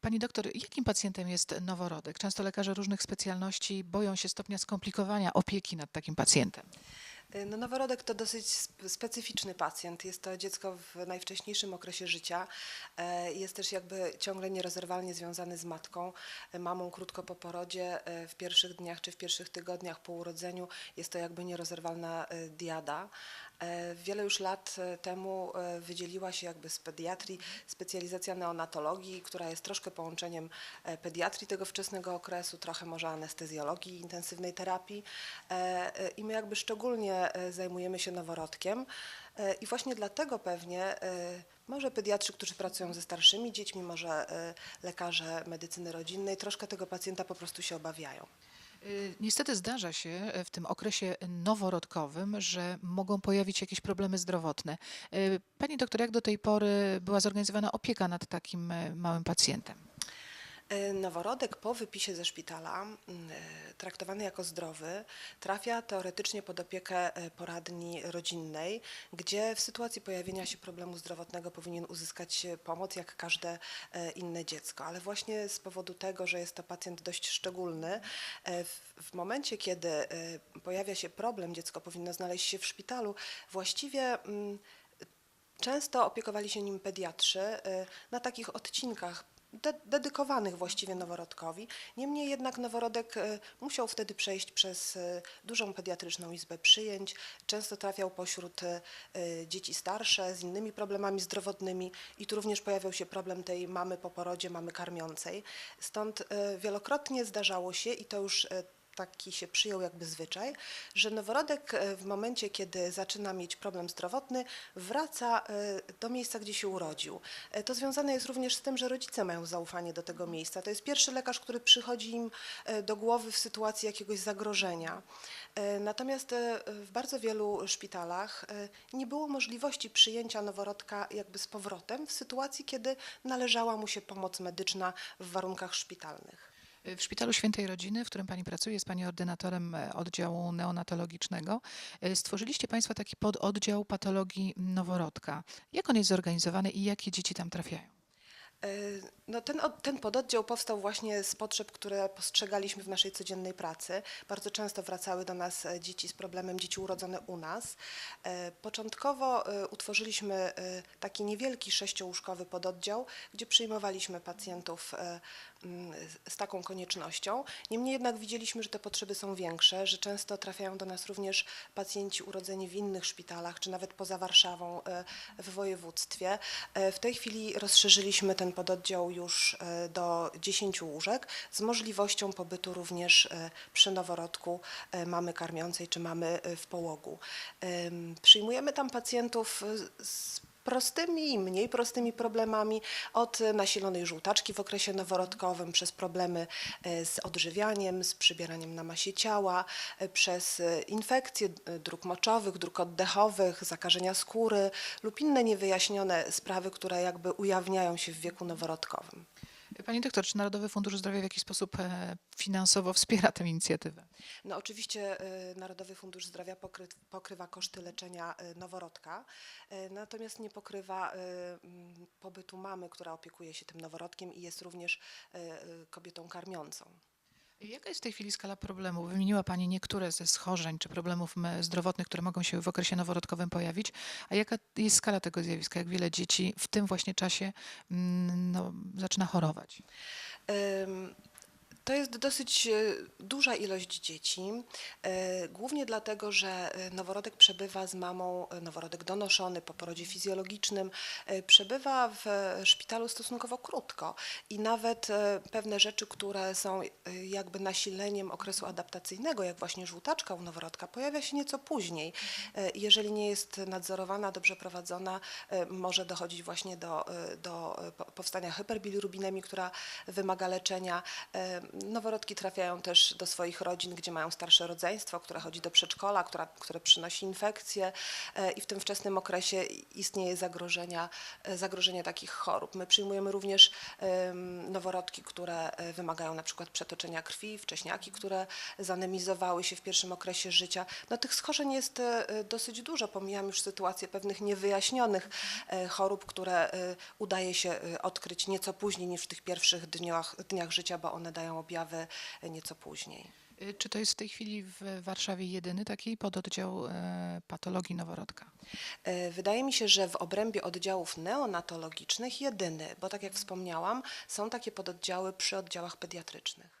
Pani doktor, jakim pacjentem jest noworodek? Często lekarze różnych specjalności boją się stopnia skomplikowania opieki nad takim pacjentem. Y, No, noworodek to dosyć sp- specyficzny pacjent. Jest to dziecko w najwcześniejszym okresie życia. E, Jest też jakby ciągle nierozerwalnie związany z matką, e, mamą krótko po porodzie, e, w pierwszych dniach czy w pierwszych tygodniach po urodzeniu. Jest to jakby nierozerwalna diada. E, Wiele już lat e, temu e, wydzieliła się jakby z pediatrii specjalizacja neonatologii, która jest troszkę połączeniem pediatrii tego wczesnego okresu, trochę może anestezjologii, intensywnej terapii. I my jakby szczególnie zajmujemy się noworodkiem. I właśnie dlatego pewnie może pediatrzy, którzy pracują ze starszymi dziećmi, może lekarze medycyny rodzinnej troszkę tego pacjenta po prostu się obawiają. Y, Niestety zdarza się e, w tym okresie noworodkowym, że mogą pojawić się jakieś problemy zdrowotne. Y, Pani doktor, jak do tej pory była zorganizowana opieka nad takim e, małym pacjentem? E, Noworodek po wypisie ze szpitala, e, traktowany jako zdrowy, trafia teoretycznie pod opiekę e, poradni rodzinnej, gdzie w sytuacji pojawienia się problemu zdrowotnego powinien uzyskać pomoc jak każde inne dziecko. Ale właśnie z powodu tego, że jest to pacjent dość szczególny, w, momencie, kiedy pojawia się problem, dziecko powinno znaleźć się w szpitalu, właściwie. Często opiekowali się nim pediatrzy y, na takich odcinkach de- dedykowanych właściwie noworodkowi. Niemniej jednak noworodek y, musiał wtedy przejść przez y, dużą pediatryczną izbę przyjęć. Często trafiał pośród dzieci starsze z innymi problemami zdrowotnymi i tu również pojawiał się problem tej mamy po porodzie, mamy karmiącej. Stąd wielokrotnie zdarzało się i to już taki się przyjął jakby zwyczaj, że noworodek e, w momencie, kiedy zaczyna mieć problem zdrowotny, wraca e, do miejsca, gdzie się urodził. E, To związane jest również z tym, że rodzice mają zaufanie do tego miejsca. To jest pierwszy lekarz, który przychodzi im do głowy w sytuacji jakiegoś zagrożenia. Natomiast w bardzo wielu szpitalach nie było możliwości przyjęcia noworodka jakby z powrotem w sytuacji, kiedy należała mu się pomoc medyczna w warunkach szpitalnych. W Szpitalu Świętej Rodziny, w którym Pani pracuje, jest Pani ordynatorem e, oddziału neonatologicznego. Y, Stworzyliście Państwo taki pododdział patologii noworodka. Jak on jest zorganizowany i jakie dzieci tam trafiają? No ten, ten pododdział powstał właśnie z potrzeb, które postrzegaliśmy w naszej codziennej pracy. Bardzo często wracały do nas e, dzieci z problemem dzieci urodzone u nas. E, Początkowo e, utworzyliśmy taki niewielki sześciołóżkowy pododdział, gdzie przyjmowaliśmy pacjentów z- taką koniecznością. Niemniej jednak widzieliśmy, że te potrzeby są większe, że często trafiają do nas również pacjenci urodzeni w innych szpitalach, czy nawet poza Warszawą w województwie. W tej chwili rozszerzyliśmy ten pododdział już e, do 10 łóżek z możliwością pobytu również e, przy noworodku e, mamy karmiącej czy mamy w połogu. Em, Przyjmujemy tam pacjentów z prostymi i mniej prostymi problemami, od nasilonej żółtaczki w okresie noworodkowym, przez problemy e, z odżywianiem, z przybieraniem na masie ciała, e, przez e, infekcje dróg moczowych, dróg oddechowych, zakażenia skóry lub inne niewyjaśnione sprawy, które jakby ujawniają się w wieku noworodkowym. Pani doktor, czy Narodowy Fundusz Zdrowia w jakiś sposób finansowo wspiera tę inicjatywę? No oczywiście e, Narodowy Fundusz Zdrowia pokry, pokrywa koszty leczenia e, noworodka, e, natomiast nie pokrywa mm, pobytu mamy, która opiekuje się tym noworodkiem i jest również kobietą karmiącą. Jaka jest w tej chwili skala problemu? Wymieniła Pani niektóre ze schorzeń czy problemów zdrowotnych, które mogą się w okresie noworodkowym pojawić. A jaka jest skala tego zjawiska? Jak wiele dzieci w tym właśnie czasie mm, no, zaczyna chorować? Ym, To jest dosyć e, duża ilość dzieci, e, głównie dlatego, że e, noworodek przebywa z mamą, noworodek donoszony po porodzie fizjologicznym, przebywa w szpitalu stosunkowo krótko i nawet pewne rzeczy, które są jakby nasileniem okresu adaptacyjnego, jak właśnie żółtaczka u noworodka, pojawia się nieco później. Jeżeli nie jest nadzorowana, dobrze prowadzona, może dochodzić właśnie do, do po- powstania hyperbilirubinemii, która wymaga leczenia. Noworodki trafiają też do swoich rodzin, gdzie mają starsze rodzeństwo, które chodzi do przedszkola, która, które przynosi infekcje e, i w tym wczesnym okresie istnieje zagrożenia, e, zagrożenie takich chorób. My przyjmujemy również noworodki, które e, wymagają na przykład przetoczenia krwi, wcześniaki, które zanemizowały się w pierwszym okresie życia. No tych schorzeń jest dosyć dużo, pomijam już sytuację pewnych niewyjaśnionych chorób, które udaje się odkryć nieco później niż w tych pierwszych dniach, dniach życia, bo one dają objawy nieco później. Y, Czy to jest w tej chwili w Warszawie jedyny taki pododdział e, patologii noworodka? E, Wydaje mi się, że w obrębie oddziałów neonatologicznych jedyny, bo tak jak wspomniałam, są takie pododdziały przy oddziałach pediatrycznych.